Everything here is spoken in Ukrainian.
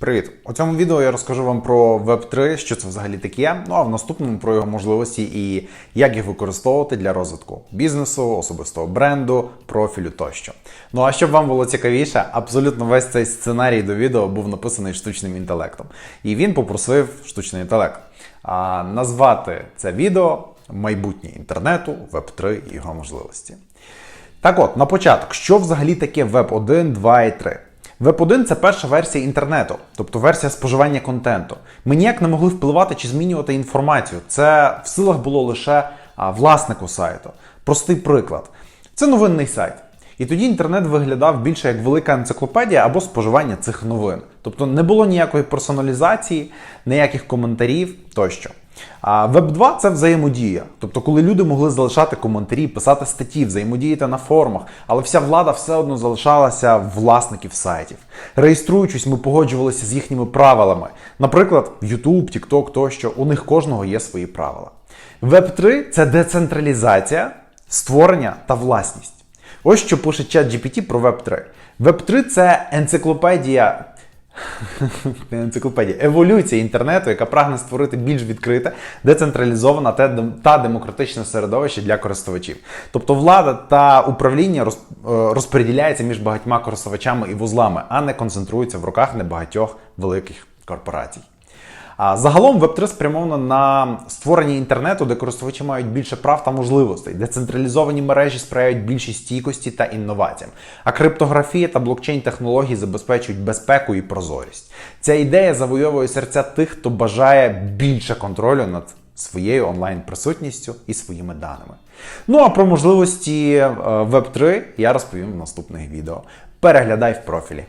Привіт! У цьому відео я розкажу вам про Web3, що це взагалі таке. Ну а в наступному про його можливості і як їх використовувати для розвитку бізнесу, особистого бренду, профілю тощо. Ну а щоб вам було цікавіше, абсолютно весь цей сценарій до відео був написаний штучним інтелектом. І він попросив штучний інтелект а, назвати це відео майбутнє інтернету, Web3 і його можливості. Так от, на початок, що взагалі таке Web 1, 2 і 3? Web 1 це перша версія інтернету, тобто версія споживання контенту. Ми ніяк не могли впливати чи змінювати інформацію. Це в силах було лише власнику сайту. Простий приклад. Це новинний сайт. І тоді інтернет виглядав більше як велика енциклопедія або споживання цих новин. Тобто не було ніякої персоналізації, ніяких коментарів тощо. А Web 2 це взаємодія. Тобто, коли люди могли залишати коментарі, писати статті, взаємодіяти на форумах, але вся влада все одно залишалася власників сайтів. Реєструючись, ми погоджувалися з їхніми правилами. Наприклад, YouTube, TikTok тощо, у них кожного є свої правила. Web 3 це децентралізація, створення та власність. Ось що пише чат GPT про Web 3. Web 3 це енциклопедія. Не енциклопедія, еволюція інтернету, яка прагне створити більш відкрите, децентралізоване та дем- демократичне середовище для користувачів. Тобто влада та управління е, розподіляється між багатьма користувачами і вузлами, а не концентрується в руках небагатьох великих корпорацій. Загалом Web3 спрямовано на створення інтернету, де користувачі мають більше прав та можливостей. Децентралізовані мережі сприяють більшій стійкості та інноваціям. А криптографія та блокчейн-технології забезпечують безпеку і прозорість. Ця ідея завойовує серця тих, хто бажає більше контролю над своєю онлайн-присутністю і своїми даними. Ну а про можливості е, Web3 я розповім в наступних відео. Переглядай в профілі.